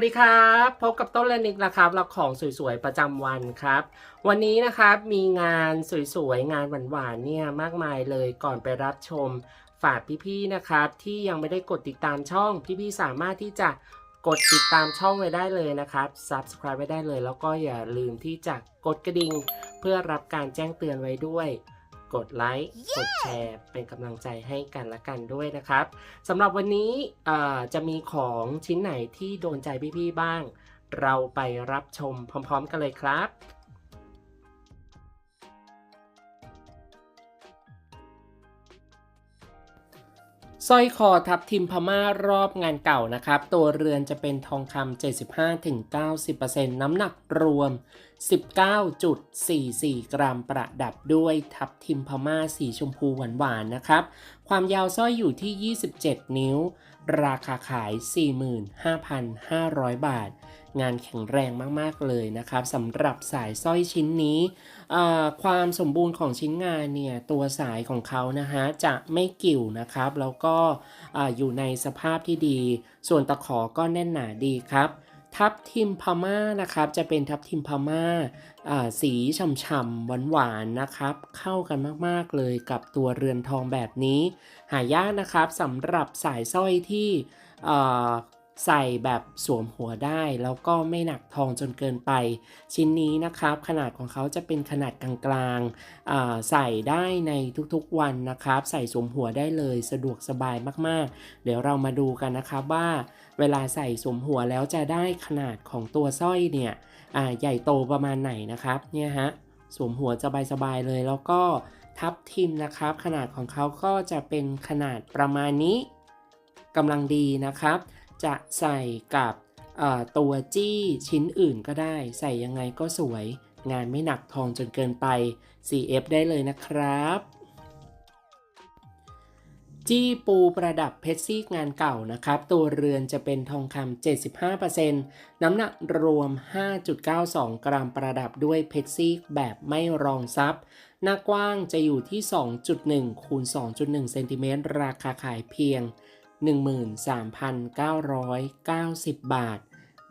วัสดีครับพบกับต้นและนิกนะครับรับของสวยๆประจำวันครับ วันนี้นะครับมีงานสวยๆงานหวานๆเนี่ยมากมายเลยก่อนไปรับชม ฝากพี่ๆนะครับที่ยังไม่ได้กดติดตามช่อง พี่ๆสามารถที่จะกดติดตามช่องไว้ได้เลยนะครับ subscribe ไว้ได้เลย แล้วก็อย่าลืมที่จะกดกระดิ่งเพื่อรับการแจ้งเตือนไว้ด้วย กดไลค์ กดแชร์ เป็นกำลังใจให้กันและกันด้วยนะครับสำหรับวันนี้เอ่อจะมีของชิ้นไหนที่โดนใจพี่ๆบ้าง เราไปรับชมพร้อมๆกันเลยครับ สร้อยคอทับทิมพม่ารอบงานเก่านะครับ ตัวเรือนจะเป็นทองคำ75-90%น้ำหนักรวม 19.44 กรัมประดับด้วยทับทิมพม่าสีชมพูหวานๆนะครับ ความยาวสร้อยอยู่ที่ 27 นิ้ว ราคาขาย 45,500 บาท งานแข็งแรงมากๆเลยนะครับสำหรับสายสร้อยชิ้นนี้ความสมบูรณ์ของชิ้นงานเนี่ยตัวสายของเขานะฮะจะไม่กิ่วนะครับ แล้วก็ออยู่ในสภาพที่ดี ส่วนตะขอก็แน่นหนาดีครับทับทิมพม่านะครับ จะเป็นทับทิมพม่าอ่าสีฉ่ำๆหวานๆนะครับ เข้ากันมากๆเลยกับตัวเรือนทองแบบนี้ หายากนะครับสำหรับสายสร้อยที่ ใส่แบบสวมหัวได้ แล้วก็ไม่หนักทองจนเกินไป ชิ้นนี้นะครับ ขนาดของเขาจะเป็นขนาดกลางๆใส่ได้ในทุกๆวันนะครับ ใส่สวมหัวได้เลยสะดวกสบายมากๆ เดี๋ยวเรามาดูกันนะครับว่า เวลาใส่สวมหัวแล้วจะได้ขนาดของตัวสร้อยเนี่ยใหญ่โตประมาณไหนนะครับเนี่ยฮะสวมหัวสบายๆเลยแล้วก็ทับทิมนะครับ ขนาดของเขาก็จะเป็นขนาดประมาณนี้กำลังดีนะครับ จะใส่กับตัวจี้ชิ้นอื่นก็ได้ ใส่ยังไงก็สวย งานไม่หนักทองจนเกินไป CF ได้เลยนะครับ จี้ปูประดับเพชรซีกงานเก่านะครับ ตัวเรือนจะเป็นทองคำ75%น้ำหนักรวม 5.92 กรัมประดับด้วยเพชรซีกแบบไม่รองซับหน้ากว้างจะอยู่ที่ 2.1คูณ2.1เซนติเมตรราคาขายเพียง 13,990 บาท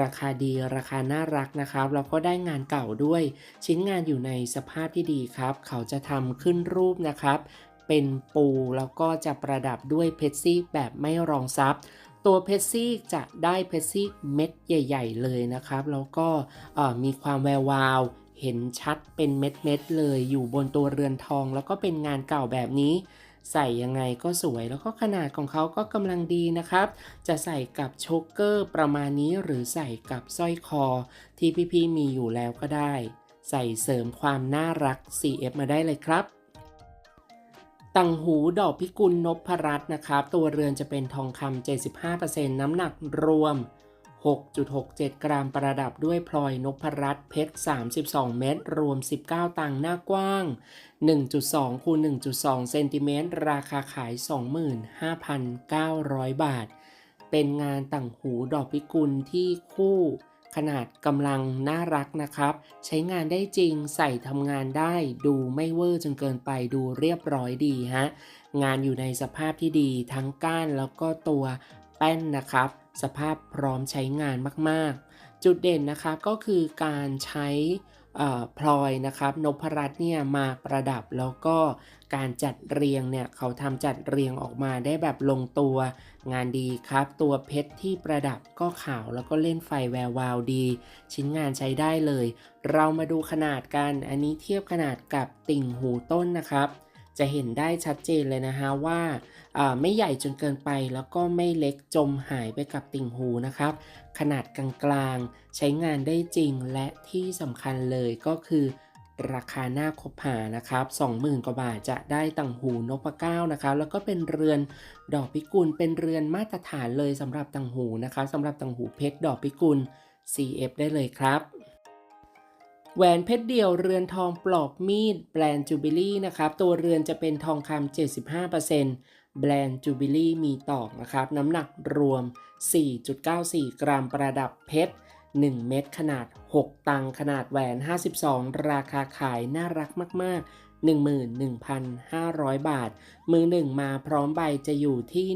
ราคาดีราคาน่ารักนะครับ แล้วก็ได้งานเก่าด้วย ชิ้นงานอยู่ในสภาพที่ดีครับ เขาจะทำขึ้นรูปนะครับ เป็นปูแล้วก็จะประดับด้วยเพชรซีกแบบไม่รองซับตัวเพชรซีกจะได้เพชรซีกเม็ดใหญ่ ๆ เลยนะครับ แล้วก็มีความแวววาวเห็นชัดเป็นเม็ดๆเลยอยู่บนตัวเรือนทอง แล้วก็เป็นงานเก่าแบบนี้ ใส่ยังไงก็สวยแล้วก็ขนาดของเขาก็กำลังดีนะครับ จะใส่กับโชกเกอร์ประมาณนี้หรือใส่กับสร้อยคอ ที่พี่ๆมีอยู่แล้วก็ได้ ใส่เสริมความน่ารัก CF มาได้เลยครับตังหูดอกพิกุลนพรัตน์นะครับ ตัวเรือนจะเป็นทองคำ75%น้ำหนักรวม 6.67 กรัมประดับด้วยพลอยนพรัตน์เพชร 32 เม็ดรวม 19 ตังค์หน้ากว้าง 1.2คูณ1.2 เซนติเมตรราคาขาย 25,900 บาท เป็นงานต่างหูดอกพิกุลที่คู่ขนาดกำลังน่ารักนะครับ ใช้งานได้จริงใส่ทำงานได้ดูไม่เวอร์จนเกินไปดูเรียบร้อยดีฮะ งานอยู่ในสภาพที่ดีทั้งก้านแล้วก็ตัว แป้นนะครับ สภาพพร้อมใช้งานมากๆ จุดเด่นนะคะก็คือการใช้พลอยนะครับนพรัตน์เนี่ยมาประดับแล้วก็การจัดเรียงเนี่ยเขาทำจัดเรียงออกมาได้แบบลงตัวงานดีครับ ตัวเพชรที่ประดับก็ขาวแล้วก็เล่นไฟแวววาวดี ชิ้นงานใช้ได้เลย เรามาดูขนาดกันอันนี้เทียบขนาดกับติ่งหูต้นนะครับ จะเห็นได้ชัดเจนเลยนะฮะว่าไม่ใหญ่จนเกินไปแล้วก็ไม่เล็กจมหายไปกับติ่งหูนะครับ ขนาดกลางๆ ใช้งานได้จริงและที่สำคัญเลยก็คือราคาหน้าคบหานะครับ 20,000 กว่าบาทจะได้ต่างหูนกพเก้านะครับ แล้วก็เป็นเรือนดอกพิกุล เป็นเรือนมาตรฐานเลยสำหรับต่างหูนะครับสำหรับต่างหูเพชรดอกพิกุล CF ได้เลยครับ แหวนเพชรเดี่ยวเรือนทองปลอกมีดแบรนด์จูบิลี่นะครับตัวเรือนจะเป็นทองคำ75%แบรนด์จูบิลี่มีตอกนะครับน้ำหนักรวม 4.94 กรัมประดับเพชร 1 เม็ดขนาด 6 ตังขนาดแหวน 52 ราคาขายน่ารักมากๆ 11,500 บาท มือหนึ่งมาพร้อมใบจะอยู่ที่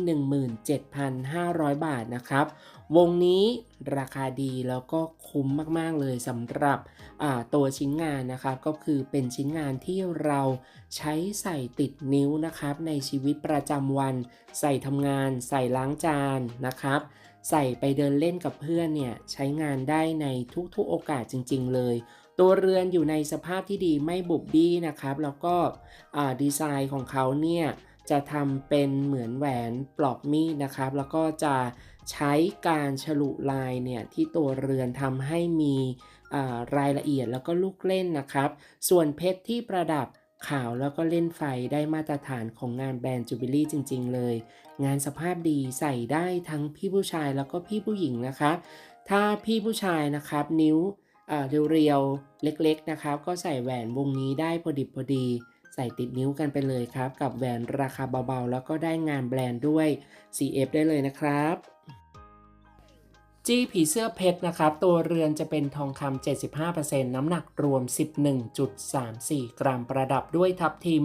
17,500 บาทนะครับ วงนี้ราคาดีแล้วก็คุ้มมาก ๆ เลยสำหรับตัวชิ้นงานนะครับ ก็คือเป็นชิ้นงานที่เราใช้ใส่ติดนิ้วนะครับ ในชีวิตประจำวัน ใส่ทำงาน ใส่ล้างจานนะครับ ใส่ไปเดินเล่นกับเพื่อนเนี่ยใช้งานได้ในทุกๆโอกาสจริง ๆ เลย ตัวเรือนอยู่ในสภาพที่ดีไม่บุบบี้นะครับ แล้วก็ดีไซน์ของเขาเนี่ยจะทำเป็นเหมือนแหวนปลอกมีดนะครับ แล้วก็จะใช้การฉลุลายเนี่ยที่ตัวเรือนทำให้มีรายละเอียดแล้วก็ลูกเล่นนะครับ ส่วนเพชรที่ประดับ ขาวแล้วก็เล่นไฟได้มาตรฐานของงานแบรนด์จูบิลี่จริง ๆ เลย งานสภาพดีใส่ได้ทั้งพี่ผู้ชายแล้วก็พี่ผู้หญิงนะครับถ้าพี่ผู้ชายนะครับนิ้วเอ่อเรียวๆเล็กๆนะครับ ก็ใส่แหวนวงนี้ได้พอดิบพอดีใส่ติดนิ้วกันไปเลยครับ กับแหวนราคาเบาๆ แล้วก็ได้งานแบรนด์ด้วย CF ได้เลยนะครับ จี้ผีเสื้อเพชรนะครับ ตัวเรือนจะเป็นทองคำ75%น้ำหนักรวม 11.34 กรัมประดับด้วยทับทิม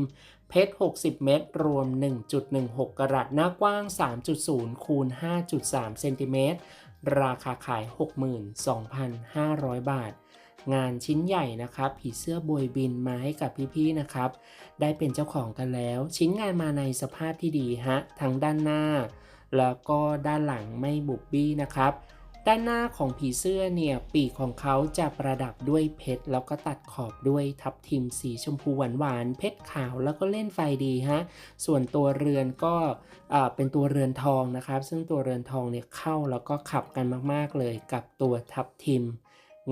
เพชร 60 เม็ดรวม 1.16 กรัตหน้ากว้าง 3.0 คูณ 5.3 เซนติเมตร ราคาขาย 62,500 บาท งานชิ้นใหญ่นะครับ ผีเสื้อบวยบินมาให้กับพี่ๆนะครับ ได้เป็นเจ้าของกันแล้ว ชิ้นงานมาในสภาพที่ดีฮะ ทั้งด้านหน้า แล้วก็ด้านหลังไม่บุบบี้นะครับ ด้านหน้าของผีเสื้อเนี่ยปีกของเขาจะประดับด้วยเพชรแล้วก็ตัดขอบด้วยทับทิมสีชมพูหวานๆเพชรขาวแล้วก็เล่นไฟดีฮะส่วนตัวเรือนก็เป็นตัวเรือนทองนะครับ ซึ่งตัวเรือนทองเนี่ยเข้าแล้วก็ขับกันมากๆเลยกับตัวทับทิม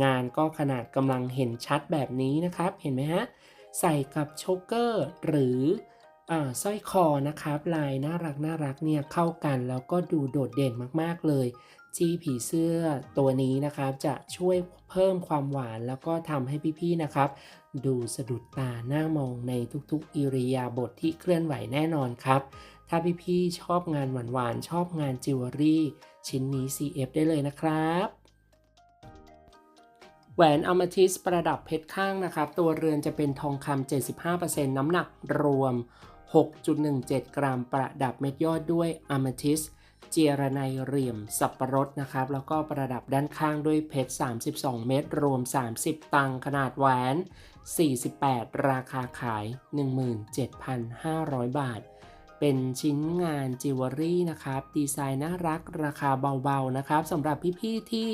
งานก็ขนาดกำลังเห็นชัดแบบนี้นะครับเห็นไหมฮะใส่กับโชกเกอร์หรือสร้อยคอนะครับ ลายน่ารักน่ารักเนี่ยเข้ากันแล้วก็ดูโดดเด่นมากๆเลย จี้ผีเสื้อตัวนี้นะครับ จะช่วยเพิ่มความหวานแล้วก็ทำให้พี่ๆนะครับ ดูสะดุดตาหน้ามองในทุกๆ อิริยาบถทที่เคลื่อนไหวแน่นอนครับ ถ้าพี่ๆชอบงานหวานๆชอบงานจิวเวลรี่ ชิ้นนี้ CF ได้เลยนะครับแหวนอ m มทิสประดับเพชรข้างนะครับ ตัวเรือนจะเป็นทองคำ75%น้ำหนักรวม 6.17 กรัมประดับเม็ดยอดด้วยอ m มทิส เจียรไนเหลี่ยมสับประรดนะครับ แล้วก็ประดับด้านข้างด้วยเพชร 32 เม็ดรวม 30 ตังขนาดแหวน 48 ราคาขาย 17,500 บาท เป็นชิ้นงานจิวเวลรี่นะครับ ดีไซน์น่ารักราคาเบาๆนะครับสำหรับพี่ๆที่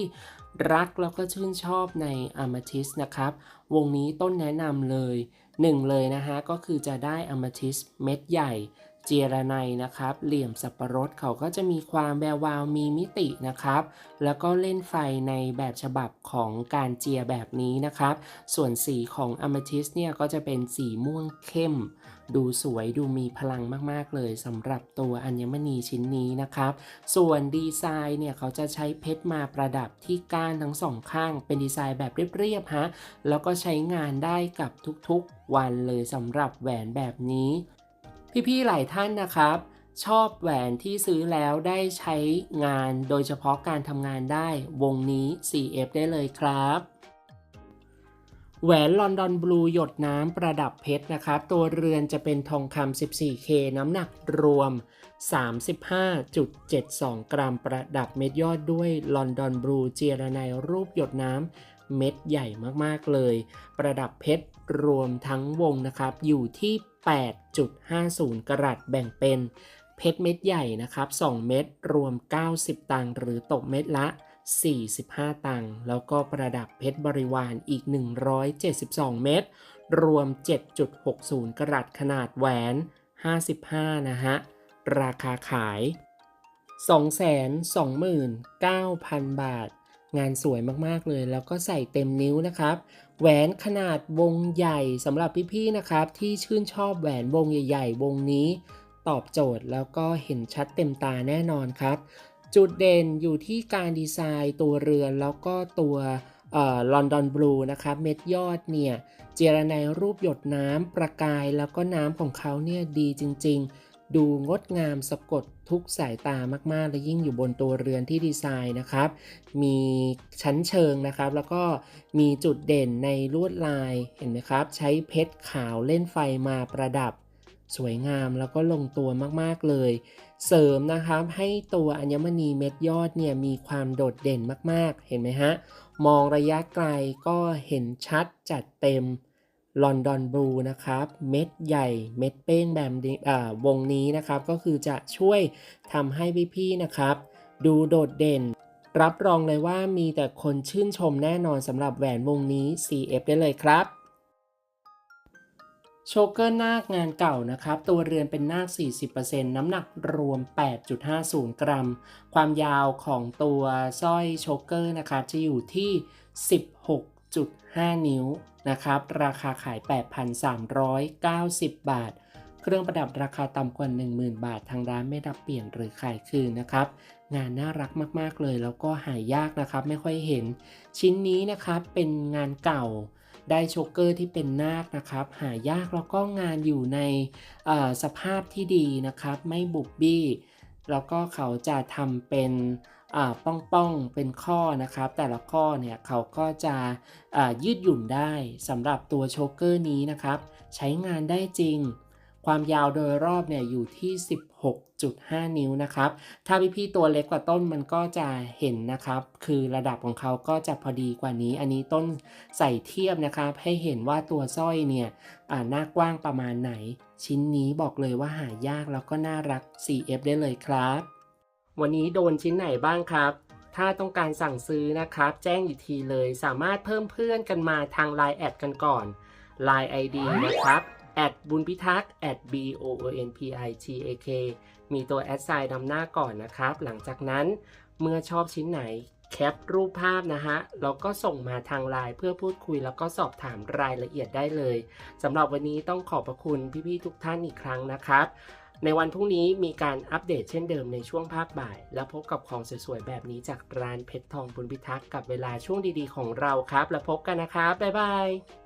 รักแล้วก็ชื่นชอบในอ m มาทิสนะครับ วงนี้ต้นแนะนำเลย1เลยนะฮะก็คือจะได้อ m มาทิสเม็ดใหญ่ เจรไนนะครับ เหลี่ยมสับปะรดเขาก็จะมีความแวววาวมีมิตินะครับ แล้วก็เล่นไฟในแบบฉบับของการเจียแบบนี้นะครับ ส่วนสีของอ m มทิสเนี่ยก็จะเป็นสีม่วงเข้ม ดูสวยดูมีพลังมากๆเลยสำหรับตัวอัญมณีชิ้นนี้นะครับ ส่วนดีไซน์เนี่ยเขาจะใช้เพชรมาประดับที่ก้านทั้งสองข้าง เป็นดีไซน์แบบเรียบๆฮะแล้วก็ใช้งานได้กับทุกๆวันเลยสำหรับแหวนแบบนี้ พี่ๆหลายท่านนะครับ ชอบแหวนที่ซื้อแล้วได้ใช้งานโดยเฉพาะการทำงานได้วงนี้ CF ได้เลยครับแหวนลอนดอนบลูหยดน้ำประดับเพชรนะครับ ตัวเรือนจะเป็นทองคำ 14K น้ำหนักรวม 35.72 กรัมประดับเม็ดยอดด้วยลอนดอนบลูเจียระไนรูปหยดน้ำเม็ดใหญ่มากๆเลย ประดับเพชร รวมทั้งวงนะครับ อยู่ที่ 8.50 กรัตแบ่งเป็นเพชรเม็ดใหญ่นะครับ 2 เม็ดรวม 90 ตังค์หรือตกเม็ดละ 45 ตังค์แล้วก็ประดับเพชรบริวารอีก 172 เม็ดรวม 7.60 กรัตขนาดแหวน 55 นะฮะ ราคาขาย 229,000 บาท งานสวยมากๆเลย แล้วก็ใส่เต็มนิ้วนะครับ แหวนขนาดวงใหญ่สำหรับพี่ๆนะครับ ที่ชื่นชอบแหวนวงใหญ่ ๆ วงนี้ ตอบโจทย์แล้วก็เห็นชัดเต็มตาแน่นอนครับ จุดเด่นอยู่ที่การดีไซน์ตัวเรือนแล้วก็ตัวลอนดอนบลูนะครับเม็ดยอดเนี่ยเจรไนรูปหยดน้ำประกายแล้วก็น้ำของเขาเนี่ยดีจริง ๆ ดูงดงามสะกดทุกสายตามากๆ และยิ่งอยู่บนตัวเรือนที่ดีไซน์นะครับ มีชั้นเชิงนะครับ แล้วก็มีจุดเด่นในลวดลายเห็นไหมครับ ใช้เพชรขาวเล่นไฟมาประดับ สวยงามแล้วก็ลงตัวมากๆเลย เสริมนะครับให้ตัวอัญมณีเม็ดยอดเนี่ยมีความโดดเด่นมากๆ เห็นไหมฮะ มองระยะไกลก็เห็นชัดจัดเต็ม ลอนดอนบลูนะครับเม็ดใหญ่เม็ดเป้งแบบนี้อ่าวงนี้นะครับ ก็คือจะช่วยทำให้พี่ๆนะครับ ดูโดดเด่น รับรองเลยว่ามีแต่คนชื่นชมแน่นอนสำหรับแหวนวงนี้ CF ได้เลยครับโชเกอร์นาคงานเก่านะครับ ตัวเรือนเป็นนาค 40%น้ำหนักรวม 8.50 กรัม ความยาวของตัวสร้อยโชเกอร์นะครับจะอยู่ที่ 16.5นิ้วนะครับ ราคาขาย 8,390 บาท เครื่องประดับราคาต่ำกว่า 10,000 บาท ทางร้านไม่รับเปลี่ยนหรือขายคืนนะครับ งานน่ารักมากๆเลย แล้วก็หายากนะครับ ไม่ค่อยเห็น ชิ้นนี้นะครับเป็นงานเก่าได้โชกเกอร์ที่เป็นนาคนะครับ หายากแล้วก็งานอยู่ในสภาพที่ดีนะครับ ไม่บุบบี้ แล้วก็เขาจะทำเป็นอ่าป้องๆเป็นข้อนะครับ แต่ละข้อเนี่ยเขาก็จะยืดหยุ่นได้สำหรับตัวโชกเกอร์นี้นะครับ ใช้งานได้จริง ความยาวโดยรอบเนี่ยอยู่ที่ 6.5 นิ้วนะครับ ถ้าพี่ๆตัวเล็กกว่าต้นมันก็จะเห็นนะครับ คือระดับของเขาก็จะพอดีกว่านี้ อันนี้ต้นใส่เทียบนะครับ ให้เห็นว่าตัวสร้อยเนี่ยหน้ากว้างประมาณไหน ชิ้นนี้บอกเลยว่าหายากแล้วก็น่ารัก CF ได้เลยครับ วันนี้โดนชิ้นไหนบ้างครับถ้าต้องการสั่งซื้อนะครับ แจ้งอีกทีเลยสามารถเพิ่มเพื่อนกันมาทาง Line แอดกันก่อน Line ID นะครับ แอดบุญพิทักษ์ at b o o n p i t a k มีตัวแอดไซน์นำหน้าก่อนนะครับ หลังจากนั้นเมื่อชอบชิ้นไหนแคปรูปภาพนะฮะ แล้วก็ส่งมาทางไลน์เพื่อพูดคุยแล้วก็สอบถามรายละเอียดได้เลยสำหรับวันนี้ต้องขอบพระคุณพี่ๆทุกท่านอีกครั้งนะครับ ในวันพรุ่งนี้มีการอัปเดตเช่นเดิมในช่วงภาคบ่าย แล้วพบกับของสวยๆ แบบนี้จากร้านเพชรทองบุญพิทักษ์กับเวลาช่วงดีๆ ของเราครับ แล้วพบกันนะครับ บ๊ายบาย